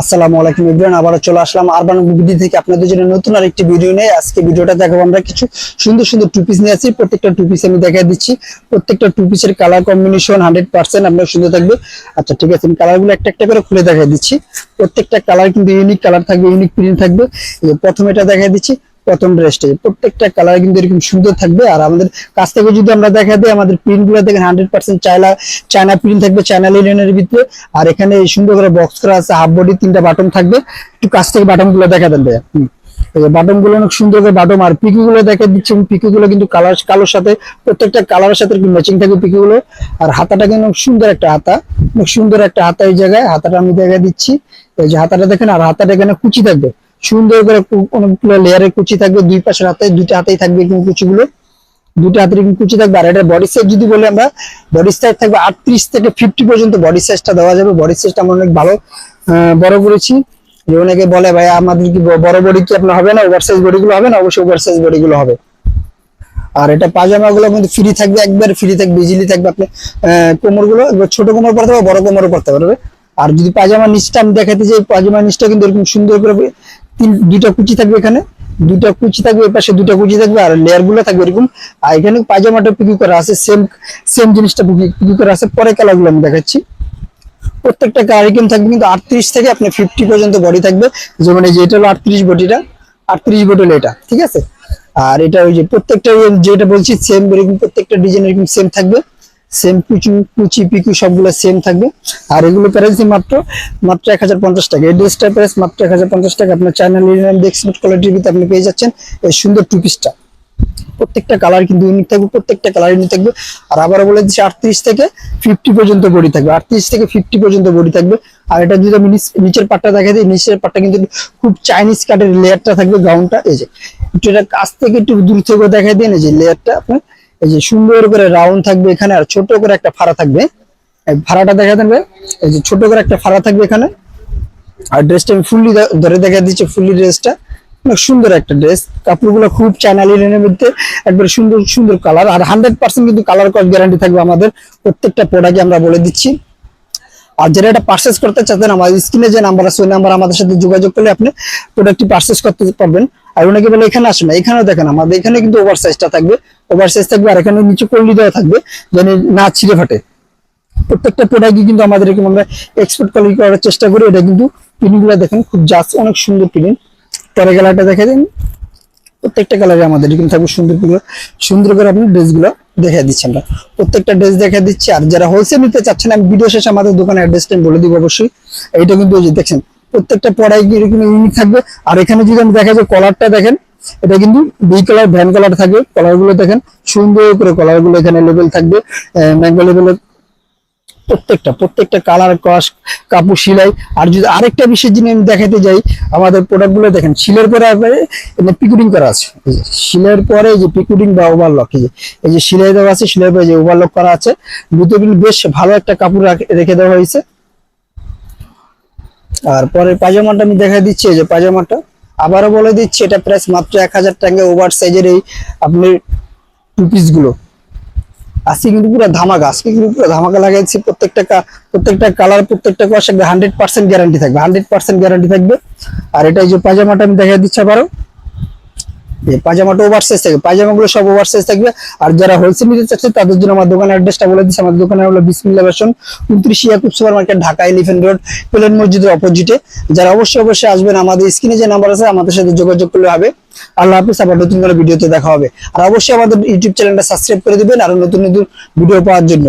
আসসালামু আলাইকুম ইব্রাহিম আবারও চলে আসলাম আরবান বিডি থেকে। আপনাদের জন্য নতুন আর একটি ভিডিও নিয়ে আজকে ভিডিওটা দেখাবো। আমরা কিছু সুন্দর সুন্দর টু পিস নিয়ে আসি প্রত্যেকটা টু পিস আমি দেখাই দিচ্ছি। প্রত্যেকটা টু পিসের কালার কম্বিনেশন হান্ড্রেড পার্সেন্ট আপনার সুন্দর থাকবে। আচ্ছা ঠিক আছে, আমি কালারগুলো একটা একটা করে খুলে দেখাই দিচ্ছি। প্রত্যেকটা কালার কিন্তু ইউনিক কালার থাকবে ইউনিক প্রিন্ট থাকবে। প্রথমে এটা দেখাই দিচ্ছি। প্রথম ড্রেসটা প্রত্যেকটা কালার কিন্তু এরকম সুন্দর থাকবে। আর আমাদের কাছ থেকে যদি আমরা দেখা দিই, আমাদের প্রিন্টগুলো দেখেন hundred percent China China print থাকবে চায়না লিনেনের ভিতরে। আর এখানে সুন্দর করে বক্স করা আছে হাফ বডি তিনটা বাটন থাকবে। একটু কাছ থেকে বাটনগুলো দেখা দেন। বাটনগুলো অনেক সুন্দর করে বাটন আর পিকি গুলো দেখা দিচ্ছে পিকি গুলো কিন্তু কালার কালোর সাথে, প্রত্যেকটা কালারের সাথে ম্যাচিং থাকবে পিকি গুলো। আর হাতাটা কিন্তু সুন্দর একটা হাতা। অনেক সুন্দর একটা হাতা এই জায়গায়। হাতাটা আমি দেখা দিচ্ছি। এই যে হাতাটা দেখেন, আর হাতাটা এখানে কুচি থাকবে। সুন্দর করে অনেকগুলো লেয়ারের কুচি থাকবে, দুই পাশের হাতে, দুইটা হাতেই থাকবে এরকম কুচিগুলো। দুটো হাতের কুচি থাকবে, আর এটা বডি সাইজ যদি বলি আমরা বডি সাইজ থাকবে আটত্রিশ থেকে ফিফটি পর্যন্ত বডি সাইজটা দেওয়া যাবে। বডি সাইজটা আমরা অনেক ভালো বড় করেছি। যে অনেকে বলে, ভাই, আমাদের কি বড় বডি কি আপনার হবে না? ওভার সাইজ বডি গুলো হবে না? অবশ্যই ওভার সাইজ বডি গুলো হবে। আর এটা পাজামা গুলো কিন্তু ফ্রি থাকবে, একবার ফ্রি থাকবে ইজিলি থাকবে আপনি কোমরগুলো ছোট কোমর পড়তে পারবে বড় কোমরও পড়তে পারবে। আর যদি পাজামা নিচটা আমি দেখাতে চাই পাজামা নিচটা কিন্তু এরকম সুন্দর করে তিন দুইটা কুচি থাকবে এখানে, দুইটা কুচি থাকবে এর পাশে দুইটা কুচি থাকবে আর লেয়ারগুলো থাকবে এরকম। আর এখানে পাজামাটা পিকি করা আছে সেম সেম জিনিসটা পিকি করা আছে। পরে কালারগুলো আমি দেখাচ্ছি। প্রত্যেকটা কালার কিন্তু থাকবে কিন্তু আটত্রিশ থেকে আপনি ফিফটি পর্যন্ত বডি থাকবে। যেমন এই যে এটা হলো আটত্রিশ বডিটা, আটত্রিশ বডি হলো এটা, ঠিক আছে? আর এটা ওই যে প্রত্যেকটা, যেটা বলছি সেম এরকম প্রত্যেকটা ডিজাইন এরকম সেম থাকবে। সেম কুচু, কুচি, পিকু সবগুলো সেম থাকবে। আর এগুলো প্রাইস মাত্র মাত্র এক হাজার পঞ্চাশ টাকা। এই ড্রেসটার প্রাইস মাত্র এক হাজার পঞ্চাশ টাকা। আপনার চায়না লিনেন এক্সপোর্ট কোয়ালিটির ভিতরে আপনি পেয়ে যাচ্ছেন এই সুন্দর টু। পিসটা প্রত্যেকটা কালার কিন্তু ইউনিক থাকবে, প্রত্যেকটা কালার ইউনিক থাকবে। আর আবারও বলে দিচ্ছি, আটত্রিশ থেকে ফিফটি পর্যন্ত বডি থাকবে। আটত্রিশ থেকে ফিফটি পর্যন্ত বডি থাকবে। আর এটা যদি আমি নিচের পাটটা দেখা দিই, নিচের পাটটা কিন্তু খুব চাইনিজ কাটের লেয়ারটা থাকবে গাউনটা এই যে, একটু এটা কাছ থেকে একটু দূর থেকে দেখা দিন এই যে লেয়ারটা আপনার এই যে সুন্দর করে রাউন্ড থাকবে এখানে আর ছোট করে একটা ফাড়া থাকবে। ফাড়াটা দেখা দেবে এই যে ছোট করে একটা ফাড়া থাকবে এখানে। আর ড্রেসটা আমি ফুললি ধরে দেখা দিচ্ছি ফুললি ড্রেসটা অনেক সুন্দর একটা ড্রেস কাপড়গুলো খুব চায়না লিনেনের মধ্যে। একবার সুন্দর সুন্দর কালার আর হান্ড্রেড পার্সেন্ট কিন্তু কালার কস গ্যারান্টি থাকবে আমাদের। প্রত্যেকটা প্রোডাক্টে আমরা বলে দিচ্ছি। আর যারা এটা পার্চেস করতে চাচ্ছেন আমাদের স্ক্রিনে যে নাম্বার আছে, ওই নাম্বার আমাদের সাথে যোগাযোগ করলে আপনি প্রোডাক্টটি পার্চেস করতে পারবেন। আর অনেকে বলে, এখানে আসে না। এখানেও দেখেন, আমাদের এখানে কিন্তু ওভার সাইজটা থাকবে। ওভার সাইজ থাকবে আর এখানে নিচে কল্লি দেওয়া থাকবে, যেন না ছিঁড়ে ফাটে। প্রত্যেকটা প্রোডাক্টই কিন্তু আমাদের এরকম আমরা এক্সপোর্ট কোয়ালিটি করার চেষ্টা করি। এটা কিন্তু প্রিন্টগুলো দেখেন, খুব জাস্ট অনেক সুন্দর প্রিন্ট পরে কালারটা দেখে দিন। প্রত্যেকটা কালারে আমাদের এরকম থাকবে সুন্দর সুন্দর করে আপনি ড্রেসগুলো দেখে দিচ্ছি আমরা প্রত্যেকটা ড্রেস দেখে দিচ্ছি। আর যারা হোলসেল নিতে চাচ্ছেন, আমি ভিডিও শেষে আমাদের দোকানের অ্যাড্রেসটা আমি বলে দিব অবশ্যই। এইটা কিন্তু দেখছেন, প্রত্যেকটা পড়াই এরকম ইউনিক থাকবে। আর এখানে যদি আমি দেখা যায় কলারটা দেখেন, এটা কিন্তু দুই কালার ভ্যান কালার থাকবে। কলারগুলো দেখেন, সুন্দর করে কলারগুলো এখানে লেভেল থাকবে। ম্যাঙ্গো লেভেলের প্রত্যেকটা প্রত্যেকটা কালার কস কাপড় সেলাই। আর যদি আরেকটা বিশেষ জিনিস আমি দেখাতে যাই, আমাদের প্রোডাক্টগুলো দেখেন শিলের পরে পিকুডিং করা আছে। শিলের পরে যে পিকুডিং বা ওভারলক এই যে এই যে সেলাই দেওয়া আছে শিলের পরে যে ওভারলক করা আছে, দুটো কিন্তু বেশ ভালো একটা কাপড় রাখ- দেওয়া হয়েছে। আর পরে পাজামাটা আমি দেখা দিচ্ছি, এই যে পাজামাটা আবারও বলে দিচ্ছি, এটা প্রাইস মাত্র এক হাজার টাকা, ওভার সাইজের এই আপনি টু পিসগুলো। আজকে কিন্তু পুরো ধামাকা, আজকে কিন্তু পুরো ধামাকা লাগাইছি। প্রত্যেকটা প্রত্যেকটা কালার প্রত্যেকটা কোয়াশ হান্ড্রেড পার্সেন্ট গ্যারান্টি থাকবে হান্ড্রেড পার্সেন্ট গ্যারান্টি থাকবে। আর এটা যে পাজামাটা আমি দেখা দিচ্ছি আবারও। পাজামাটা ওভার সাইজ থাকবে পাজামাগুলো সব ওভার সাইজ থাকবে। আর যারা হোলসেল নিতে চাচ্ছে, তাদের জন্য আমার দোকানের অ্যাড্রেসটা বলে দিচ্ছি। আমার দোকানে হলো বিসমিল্লা বেসন উনত্রিশ Yakub super market Dhaka elephant road plane মসজিদের অপোজিটে যারা অবশ্যই অবশ্যই আসবেন, আমাদের স্ক্রিনে যে নাম্বার আছে, আমাদের সাথে যোগাযোগ করলে হবে। আল্লাহ হাফিজ, আবার নতুন কোনো ভিডিওতে দেখা হবে। আর অবশ্যই আমাদের ইউটিউব চ্যানেলটা সাবস্ক্রাইব করে দিবেন, আর নতুন নতুন ভিডিও পাওয়ার জন্য।